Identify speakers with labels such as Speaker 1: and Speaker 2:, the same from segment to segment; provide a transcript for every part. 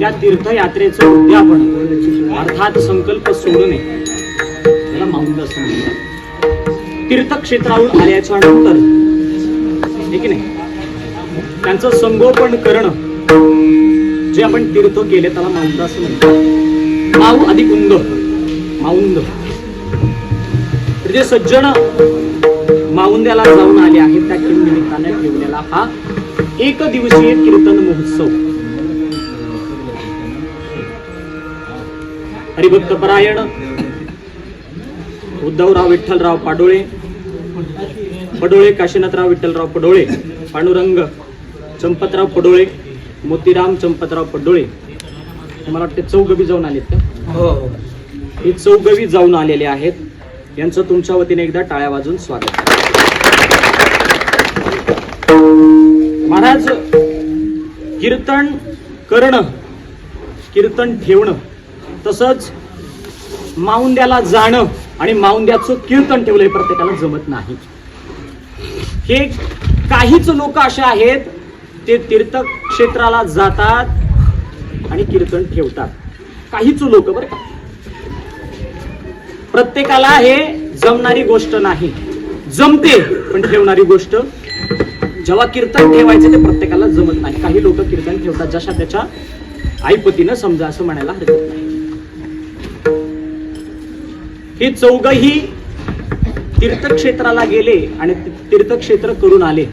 Speaker 1: या तीर्थयात्रेचं उद्यापन अर्थात संकल्प सोडणे त्याला माऊंद असं म्हणतात. तीर्थक्षेत्रावर आल्याच्यानंतर हे की नाही? त्यांचं संगोपन करणं जे आपण तीर्थ केले त्याला माऊंद असं म्हणतात. माऊ अधिक उंद माऊंद. जे सज्जन माऊंद्याला जाऊन आले आहेत त्या निमित्ताने ठेवलेला हा एक दिवसीय कीर्तन महोत्सव. हरिभक्त परायण उद्धवराव विठ्ठलराव पाडोळे पडोळे काशीनाथराव विठ्ठलराव पडोळे पांडुरंग चंपतराव पडोळे मोतीराम चंपतराव पडोळे. मला वाटते चौगबी जाऊन आलेत का?
Speaker 2: हो हो.
Speaker 1: हे चौगवी जाऊन आलेले आहेत. यांचं तुमच्या वतीने एकदा टाळ्या वाजून स्वागत. महाराज कीर्तन करणं कीर्तन ठेवणं तसंच माऊंद्याला जाणं आणि माऊंद्याचं कीर्तन ठेवलं हे प्रत्येकाला जमत नाही. हे काहीच लोक असे आहेत ते तीर्थक्षेत्राला जातात आणि कीर्तन ठेवतात. काहीच लोक बरं का? प्रत्येकाला हे जमणारी गोष्ट नाही. जमते पण ठेवणारी गोष्ट जेव्हा कीर्तन ठेवायचे ते प्रत्येकाला जमत नाही. काही लोक कीर्तन ठेवतात जशा त्याच्या आईपतीनं समजा असं म्हणायला हरकत नाही. हे चौघही तीर्थक्षेत्राला गेले आणि तीर्थक्षेत्र करून आले.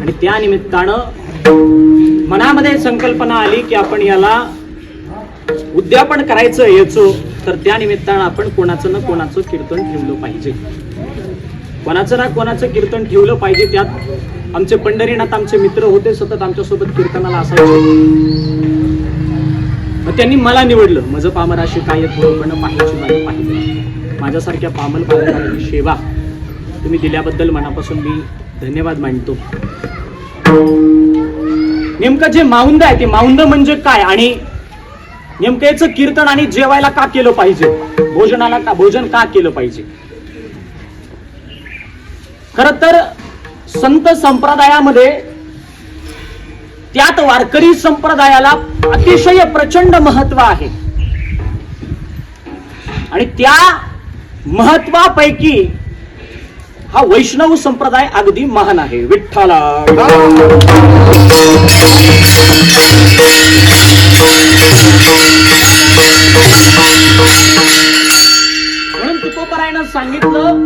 Speaker 1: आणि त्या निमित्तानं मनामध्ये संकल्पना आली की आपण याला उद्यापन करायचं याचो. तर त्या निमित्तानं आपण कोणाचं ना कोणाचं कीर्तन ठेवलं पाहिजे. कोणाचं ना कोणाचं कीर्तन ठेवलं पाहिजे त्यात. आमचे पंढरीनाथ आमचे मित्र होते सतत आमच्यासोबत कीर्तनाला असायचे. मग त्यांनी मला निवडलं. माझं पामराशी काय थोडंपण पाहिजे पाहिजे माझ्यासारख्या पामल पामराची सेवा तुम्ही दिल्याबद्दल मनापासून मी धन्यवाद मानतो. नेमकं जे माऊंद आहे ते माऊंद म्हणजे काय? आणि नेमकं याचं कीर्तन आणि जेवायला का केलं पाहिजे? भोजनाला का भोजन का केलं पाहिजे? खर तर संत संप्रदायामध्ये त्यात वारकरी संप्रदायाला अतिशय प्रचंड महत्त्व आहे. आणि त्या महत्वापैकी हा वैष्णव संप्रदाय अगदी महान आहे. विठ्ठला. म्हणून तुकोपरायनं सांगितलं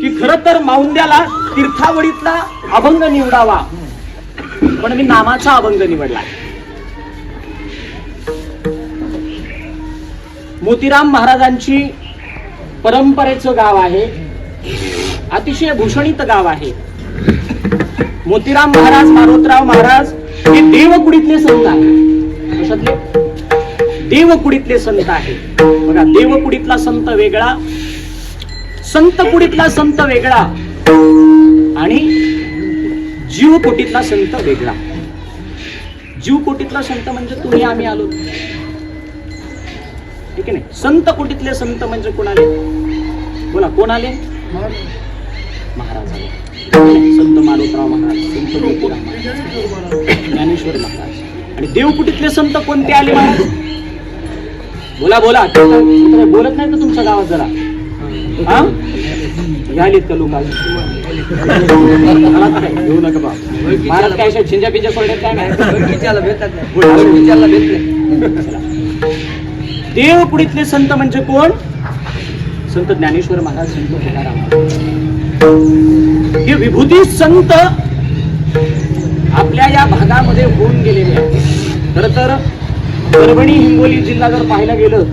Speaker 1: की खर तर माऊंद्याला तीर्थावडीतला अभंग निवडावा. पण मी नामाचा अभंग निवडला. मोतीराम महाराजांची परंपरेचं गाव आहे. अतिशय भूषणित गाव आहे. मोतीराम महाराज मारोतराव महाराज हे देवकुडीतले संत आहे देवकुडीतले संत आहे बघा देवकुडीतला संत वेगळा संत कुडीतला संत वेगळा. आणि जीव कोटीतला संत वेगळा. जीव कोटीतला संत म्हणजे तुम्ही आम्ही आलो. ठीक आहे नाही? संत कुटीतले संत म्हणजे कोण आले बोला कोण आले महाराज आले संत मारुतराव महाराज संत ज्योतिराव महाराज ज्ञानेश्वर महाराज. आणि देवकुटीतले संत कोणते आले महाराज? बोला बोला. बोलत नाही तर तुमच्या गावात जरा? हा? आलीत का लोक घेऊ नका बा महाराज काय अशा झिंजा पिंजा सोडल्यात काय नाही. देवपुडीतले संत म्हणजे कोण? संत ज्ञानेश्वर महाराज संत तुकाराम. हे विभूती संत आपल्या या भागामध्ये होऊन गेलेले आहेत. खर तर परभणी हिंगोली जिल्हा जर पाहायला गेलं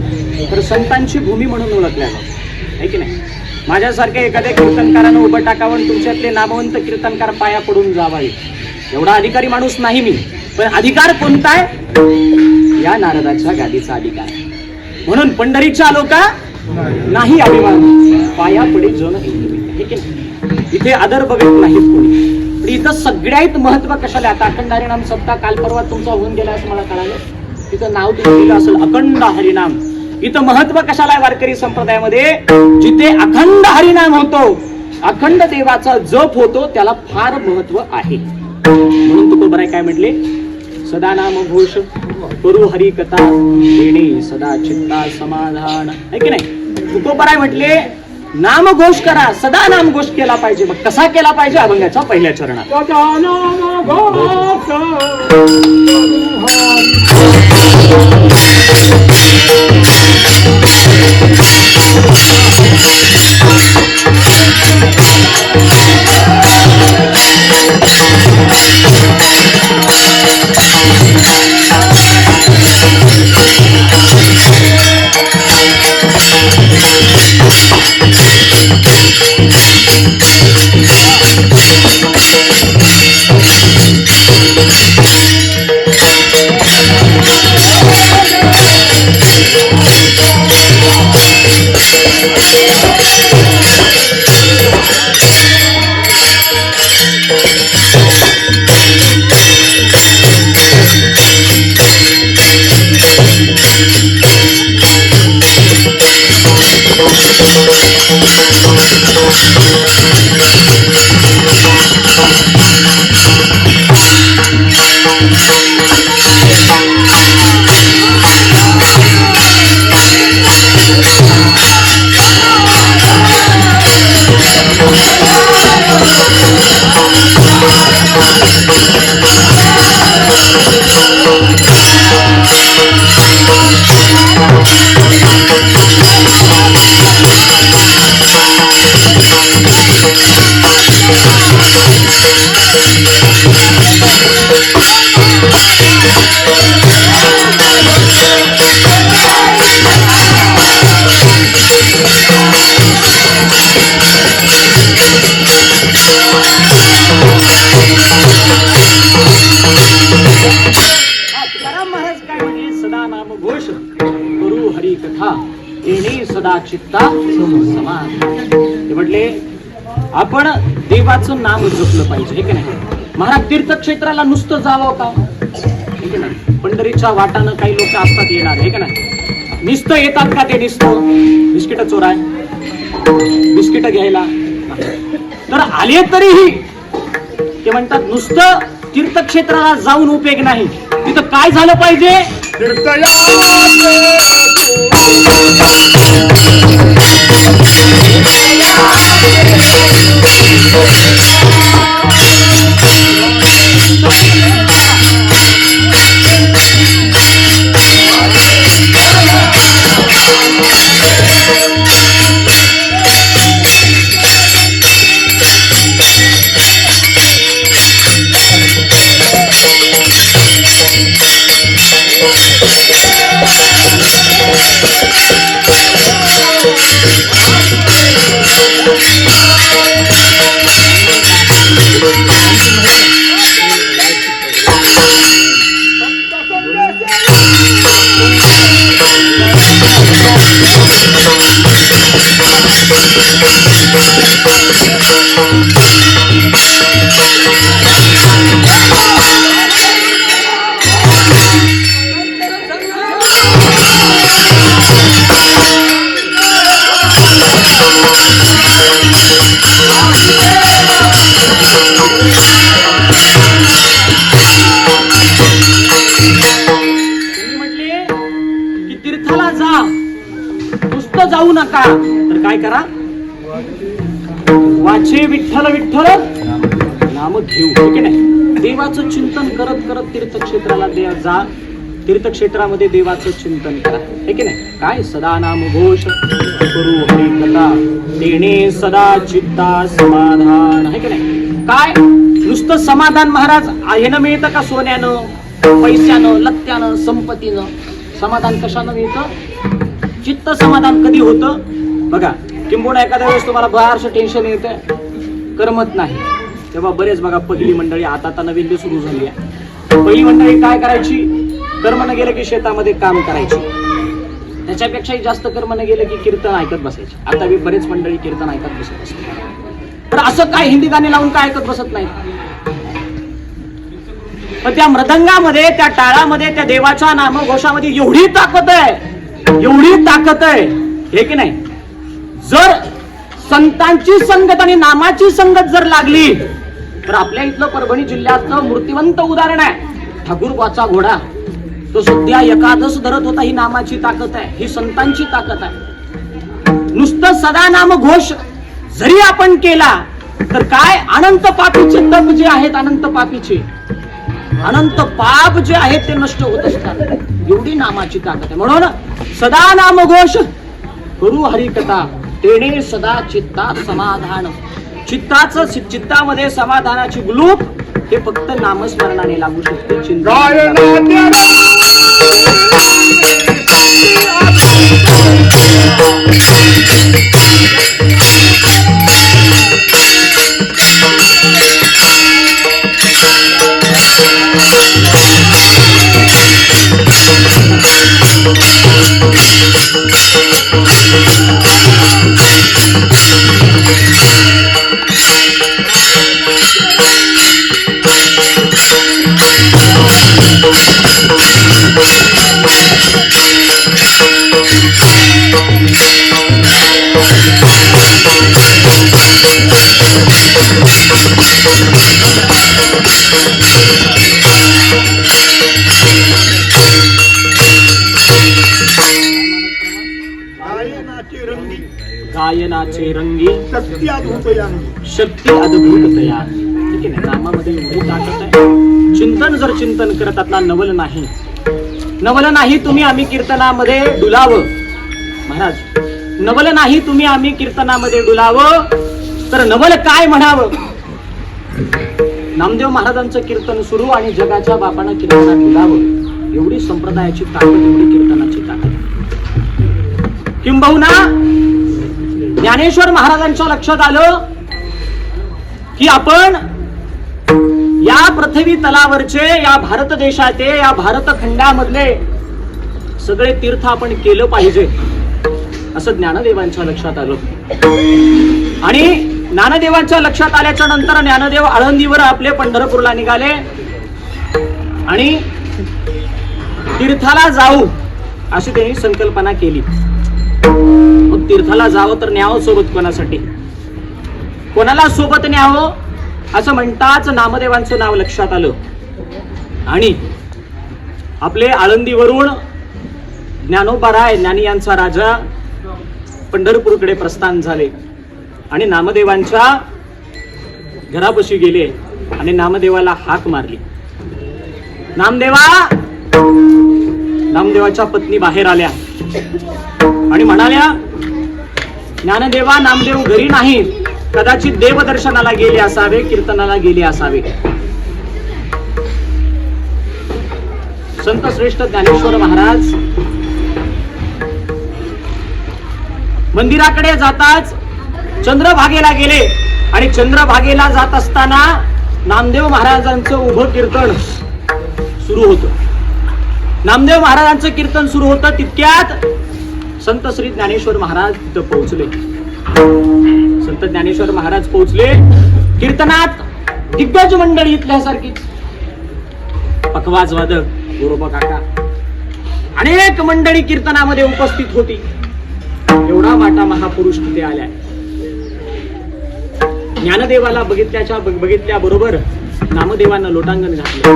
Speaker 1: तर संतांची भूमी म्हणून ओळखल्या आहे की नाही? माझ्यासारख्या एखाद्या कीर्तनकारानं उभं टाकावं तुमच्यातले नामवंत कीर्तनकार पाया पडून जावावे. एवढा अधिकारी माणूस नाही मी पण अधिकार कोणता आहे? या नारदाच्या गादीचा अधिकार. म्हणून पंढरीच्या लोका नाही अभिमान. पाया पुढे जण ठीक आहे इथे आदर बघत नाहीत कोणी. इथं सगळ्यात महत्त्व कशाला आता अखंड हरिनाम सप्ताह काल परवा तुमचा होऊन गेला असं मला कळालं. तिथं नाव तुम्ही दिलं असेल अखंड हरिनाम. इथं महत्त्व कशाला आहे वारकरी संप्रदायामध्ये? जिथे अखंड हरिनाम होतो अखंड देवाचा जप होतो त्याला फार महत्त्व आहे. म्हणून तुकोबराय काय म्हटले? सदा नाम घोष करू हरी कथा देणे सदा चित्ता समाधान. आहे की नाही? तुकोबराय म्हटले नाम घोष करा सदा नाम घोष केला पाहिजे. मग कसा केला पाहिजे? अभंगाच्या पहिल्या चरणात. हा, चित्ता समान म्हटले आपण देवाचं नाम जपलं पाहिजे हे की नाही? महाराज तीर्थक्षेत्राला नुसतं जावं का? ठीक आहे ना पंढरीच्या वाटानं काही लोक असतात येणार हे का नाही? निस्त येतात का ते निस्त? बिस्किट चोराय. बिस्किट घ्यायला. तर आले तरीही ते म्हणतात नुसतं तीर्थक्षेत्राला जाऊन उपयोग नाही. तिथं काय झालं पाहिजे? Thank you. करा. वाचे विठ्ठल विठ्ठल. नाम घेऊ हो की नाही देवाचं चिंतन करत करत तीर्थक्षेत्राला दे जा. तीर्थक्षेत्रामध्ये देवाचं चिंतन करा हे की नाही काय सदा नाम घोष करू हरी कथा देणे सदा चित्ता समाधान आहे की नाही काय? नुसतं समाधान महाराज ह्यानं मिळतं का सोन्यानं पैशानं लत्त्यानं संपत्तीनं? समाधान कशानं मिळतं? चित्त समाधान कधी होतं? बघा किंबहुना एखाद्या वेळेस तुम्हाला बराचसं टेन्शन येतं करमत नाही. तेव्हा बरेच बघा पहिली मंडळी आता आता नवीन सुरू झाली आहे. पहिली मंडळी काय करायची? कर्म न गेलं की शेतामध्ये काम करायची. त्याच्यापेक्षाही जास्त कर्म न गेलं की कीर्तन ऐकत बसायचे. आता मी बरेच मंडळी कीर्तन ऐकत बसत असतात. तर असं काय हिंदी गाणी लावून काय ऐकत बसत नाही? पण त्या मृदंगामध्ये त्या टाळामध्ये त्या देवाच्या नामघोषामध्ये एवढी ताकद आहे. एवढी ताकद आहे. हे की नाही? जर संतांची संगत आणि नामाची संगत जर लागली तर आपल्या इथलं परभणी जिल्ह्यातलं मूर्तिवंत उदाहरण आहे ठाकूरबाचा घोडा. तो सध्या एकादश धरत होता ही नामाची ताकद आहे ही संतांची ताकद आहे. नुसतं सदा नाम घोष जरी आपण केला तर काय अनंत पापीचे तप जे आहेत अनंत पापीचे? अनंत पाप जे आहेत ते नष्ट होत असतात. एवढी नामाची ताकद आहे. म्हणून सदा नाम घोष करू हरिकथा. तेणे सदा चित्तात समाधान. चित्ताचं चित्तामध्ये समाधानाची गुलूप हे फक्त नामस्मरणाने लागू शकते. चिंता
Speaker 2: शक्ती अद्भुतयान
Speaker 1: शक्ती अद्भुत तयार ठीक आहे ना नामामध्ये एवढी ताकद आहे. चिंतन जर चिंतन करत आता नवल नाही. नवल नाही तुम्ही आम्ही कीर्तनामध्ये डुलावं. महाराज नवल नाही तुम्ही आम्ही कीर्तनामध्ये डुलावं. तर नवल काय म्हणावं? नामदेव महाराजांचं कीर्तन सुरू आणि जगाच्या बापानं कीर्तनात डुलावं. एवढी संप्रदायाची ताकद एवढी कीर्तनाची ताकद. किंबहुना ज्ञानेश्वर महाराजांच्या लक्षात आलं की आपण या पृथ्वी तलावरचे या भारत देशाचे या भारत खंडामधले सगळे तीर्थ आपण केलं पाहिजे असं ज्ञानदेवांच्या लक्षात आलं. आणि ज्ञानदेवांच्या लक्षात आल्याच्यानंतर ज्ञानदेव आळंदीवर आपले पंढरपूरला निघाले आणि तीर्थाला जाऊ अशी त्यांनी संकल्पना केली. मग तीर्थाला जावं तर न्यावं सोबत कोणासाठी? कोणाला सोबत न्यावं? असं म्हणताच नामदेवांचं नाव लक्षात आलं. आणि आपले आळंदीवरून ज्ञानोबा राय ज्ञानी यांचा राजा पंढरपूरकडे प्रस्थान झाले. आणि नामदेवांच्या घरापाशी गेले आणि नामदेवाला हाक मारली. नामदेवा! नामदेवाच्या पत्नी बाहेर आल्या आणि म्हणाल्या ज्ञानदेवा नामदेव घरी नाही कदाचित देवदर्शनाला गेले असावे कीर्तनाला गेले असावे. संत श्रेष्ठ ज्ञानेश्वर महाराज मंदिराकडे जाताच चंद्रभागेला गेले. आणि चंद्रभागेला जात असताना नामदेव महाराजांचं उभं कीर्तन सुरू होतं. नामदेव महाराजांचं कीर्तन सुरू होतं तितक्यात संत श्री ज्ञानेश्वर महाराज तिथं पोहोचले. संत ज्ञानेश्वर महाराज पोहोचले. कीर्तनात दिग्गज मंडळी इथल्यासारखीच पखवाज वादक गोरोबा काका. अनेक मंडळी कीर्तनामध्ये उपस्थित होती. एवढा मोठा महापुरुष तिथे आलाय. ज्ञानदेवाला बघितल्याच्या बघितल्या बरोबर नामदेवानं लोटांगण घातलं.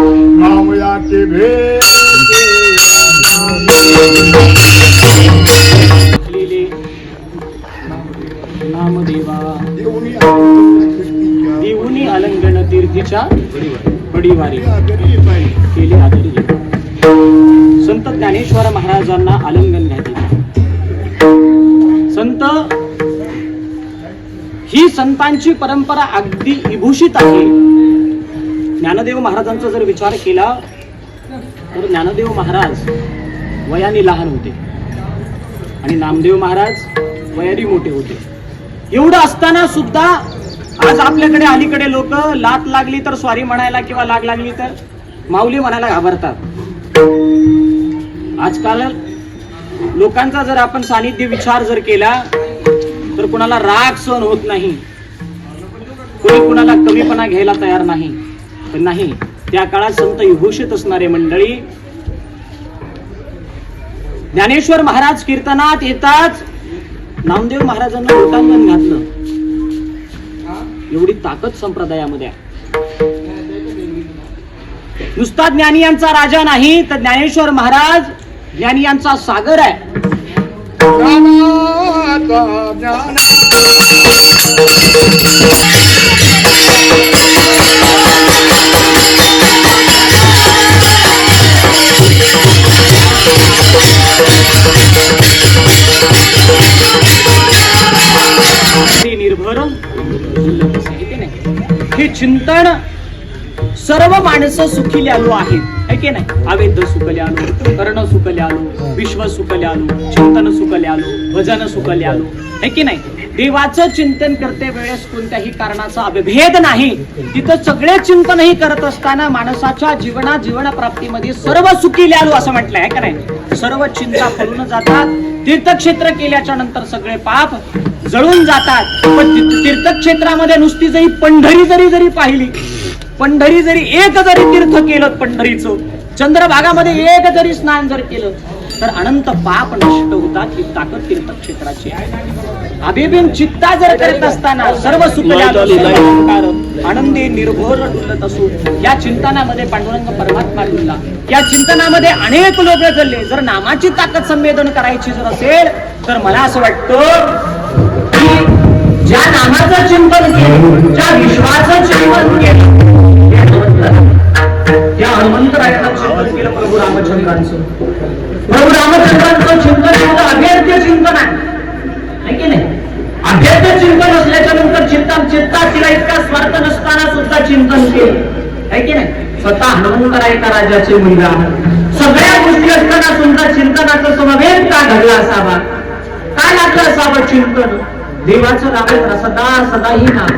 Speaker 2: देऊनी अलंगण
Speaker 1: तीर्थीच्या बडीवारी केले आदरी संत ज्ञानेश्वर महाराजांना आलंगण घातले. संत ही संतांची परंपरा अगदी विभूषित आहे. ज्ञानदेव महाराजांचा जर विचार केला तर ज्ञानदेव महाराज वयाने लहान होते. आणि नामदेव महाराज वयारी मोठे होते. एवढं असताना सुद्धा आज आपल्याकडे अलीकडे लोक लात लागली तर स्वारी म्हणायला किंवा लाग लागली तर माऊली म्हणायला घाबरतात. आजकाल लोकांचा जर आपण सानिध्य विचार जर केला तर कुणाला राग सहन होत नाही. कोणी कुणाला कमीपणा घ्यायला तयार नाही. पण नाही त्या काळात संत विभूषित असणारे मंडळी ज्ञानेश्वर महाराज कीर्तनात येताच नामदेव महाराजांना लोटांगण घातलं. एवढी ताकद संप्रदायामध्ये आहे. नुसता ज्ञानी यांचा राजा नाही तर ज्ञानेश्वर महाराज ज्ञानी यांचा सागर आहे. हे निर्भर. हे चिंतन सर्व माणसं सुखीले आलो आहेत. है की नाही? आवेद सुखले आलो कर्ण सुखले आलो विश्व सुखले आलो चिंतन सुखले आलो भजन सुखले आलो है की नाही? देवाचं चिंतन करते वेळेस कोणत्याही कारणाचा अभेद नाही. तिथं सगळे चिंतनही करत असताना माणसाच्या जीवना जीवन प्राप्तीमध्ये सर्व सुखी लिहालो असं म्हटलंय का नाही? सर्व चिंता पळून जातात तीर्थक्षेत्र केल्याच्यानंतर सगळे पाप जळून जातात. पण तीर्थक्षेत्रामध्ये नुसती जरी पंढरी जरी जरी पाहिली पंढरी जरी एक जरी तीर्थ केलं पंढरीचं चंद्रभागामध्ये एक जरी स्नान जर केलं तर अनंत पाप नष्ट होतात ही ताकद तीर्थक्षेत्राची आहे. अभिबिन चित्ता जर करत असताना सर्व सुखल्या आनंदी निर्भोर डुलत असू या चिंतनामध्ये पांडुरंग परमात्मा डुलला. या चिंतनामध्ये अनेक लोक जळले जर नामाची ताकद संवेदन करायची जर असेल तर मला असं वाटतं की ज्या नामाचं चिंतन केलं ज्या विश्वाचं चिंतन केलं. त्या हनुमंतरायाचं चिंतन केलं प्रभू रामचंद्रांचं. प्रभू रामचंद्रांचं चिंतन अभेद्य चिंतन आहे. अभ्यास चिंतन असल्याच्या नंतर चिंतन चित्ता तिला इतका स्वार्थ नसताना सुद्धा चिंतन केलं. है की नाही? स्वतः हनुमंतरायका राजाचे मुलगा. सगळ्या गोष्टी असताना सुद्धा चिंतनाचा समावेश का घडला असावा? काय लागलं असावं चिंतन? देवाचं नाव सदा सदाही नाम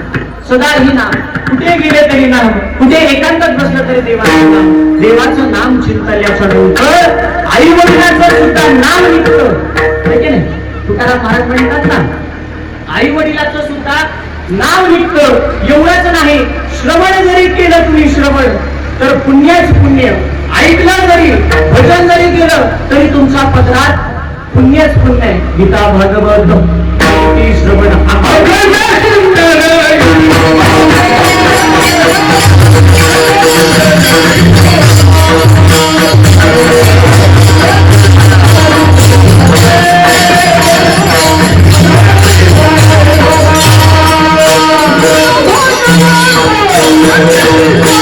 Speaker 1: सदाही नाम. कुठे गेले तरी नाम? कुठे एकांतात बसलं तरी देवाचं नाम? देवाचं नाम चिंतल्याच्या नंतर आई वडिलांचं सुद्धा नाम निघतं. की नाही? तुकाराम महाराज म्हणतात ना. आई वडिलाचं सुद्धा नाव निघत एवढंच नाही. श्रवण जरी केलं तुम्ही श्रवण तर पुण्याच पुण्य. ऐकलं जरी भजन जरी केलं तरी तुमच्या पदरात पुण्यच पुण्य आहे. गीता भागवत. श्रवण गीता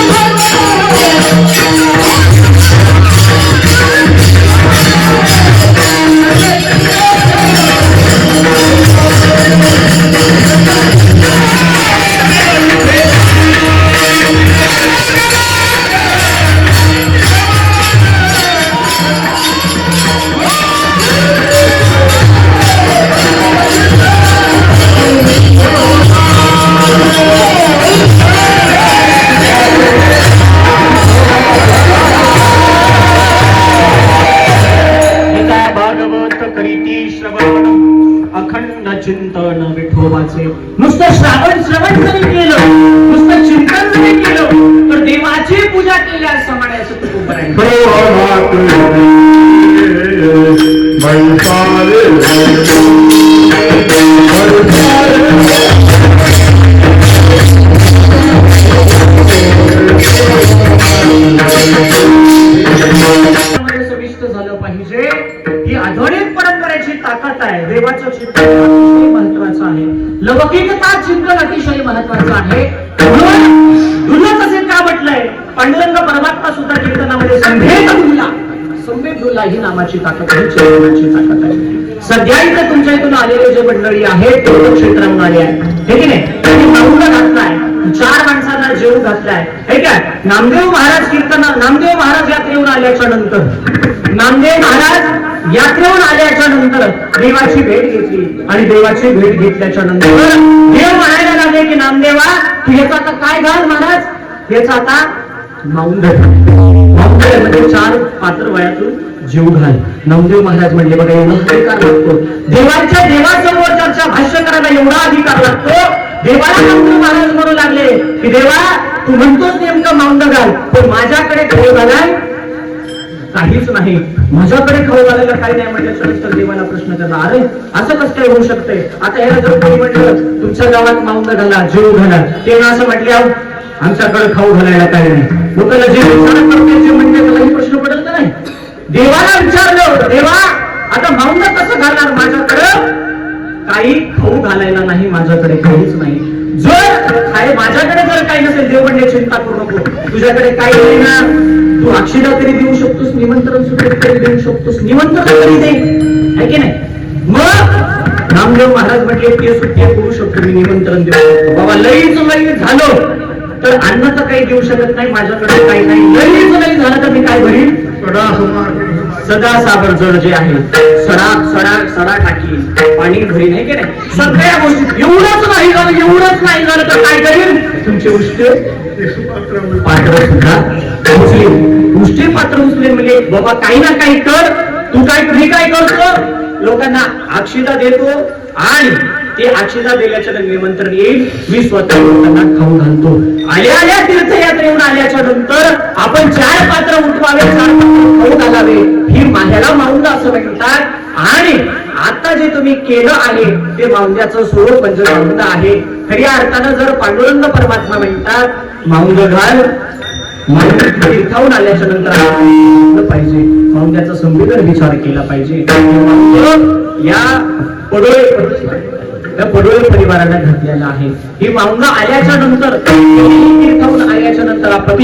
Speaker 1: महत्वाचं आहे. लौकिकता चिंतन अतिशय महत्वाचं आहे. ही नामाची ताकद आहे चैतन्याची ताकद आहे. सध्या इथं तुमच्या इथून आलेले जे मंडळी आहेत ते क्षेत्राहून आले आहेत. हे की नाही? त्यांनी माऊंग घातलाय चार माणसांना जेव घातलाय. हे काय नामदेव महाराज कीर्तना नामदेव महाराज यात्रेहून आल्याच्यानंतर नामदेव महाराज यात्रेहून आल्याच्यानंतर देवाची भेट घेतली आणि देवाची भेट घेतल्याच्या नंतर देव म्हणायला लागले की नामदेवा तू याचा आता काय घाल महाराज? याचा आता माऊंड म्हणजे चार पात्र वयातून जीव घाल. नामदेव महाराज म्हणले बघा एवढा अधिकार लागतो? देवांच्या देवासमोर चर्चा भाष्य करायला एवढा अधिकार लागतो देवाला नामदेव महाराज म्हणू लागले की देवा तू म्हणतोस नेमकं माऊंड घाल पण माझ्याकडे खाऊ घालाय काहीच नाही. माझ्याकडे खाऊ घालायला काही नाही म्हणजे म्हटल्यानंतर देवाला प्रश्न केला अरे असं कसं काय होऊ शकते? आता याला जर कोणी म्हटलं तुमच्या गावात माऊंड घाला जीव घाला ते असं म्हटले आमच्याकडे खाऊ घालायला काही नाही. लोकांना जे विचारत करते जे म्हणते त्यालाही प्रश्न पडत नाही. देवाला विचारलं देवा आता मौन कसं घालणार माझ्याकडं? काही खाऊ घालायला नाही माझ्याकडे काहीच नाही. जर काय माझ्याकडे जर काही नसेल देव म्हणजे चिंता करू नको तुझ्याकडे काही नाही ना. तू अक्षिदा तरी देऊ शकतोस निमंत्रण सुद्धा तरी देऊ शकतोस निमंत्रण तरी दे है की नाही? मग रामदेव महाराज म्हटले ते सुट्टी करू शकतो मी निमंत्रण देऊ शकतो. बाबा लईच लई झालो. तर अन्न तर काही देऊ शकत नाही माझ्याकडे काही नाही. लईच लई झालं तर मी काय भरील सदा सागर जर जे आहे सडा सडा सडा टाकी पाणी घरी नाही की नाही सगळ्या गोष्टी एवढंच नाही झालं एवढंच नाही झालं तर काय करेल तुमचे उष्ट? पात्र सुद्धा उचले उष्टे पात्र उचले म्हणजे बाबा काही ना काही कर तू काय तुम्ही काय करतो? लोकांना अक्षिदा देतो आणि ते अक्षिदा दिल्याच्या निमंत्रण येईल. मी स्वतः लोकांना खाऊ घालतो. आल्या आल्या तीर्थयात्रेहून आल्याच्यानंतर आपण चार पात्र उठवावे चार पात्र खाऊ घालावे ही माझ्याला माऊंद असं म्हणतात. आणि आता जे तुम्ही केलं आहे ते माऊंद्याचं स्वरूप म्हणजे माऊंद आहे. खऱ्या अर्थानं जर पांडुरंग परमात्मा म्हणतात माऊंद घाल. तीर्थावून आल्याच्यानंतर पाहिजे. माऊंद्याचा संवेदन विचार केला पाहिजे. या पडोळे. त्या पडोळे परिवाराला घातलेला आहे. हे माऊंगा आल्याच्यानंतर खाऊन आल्याच्यानंतर आपण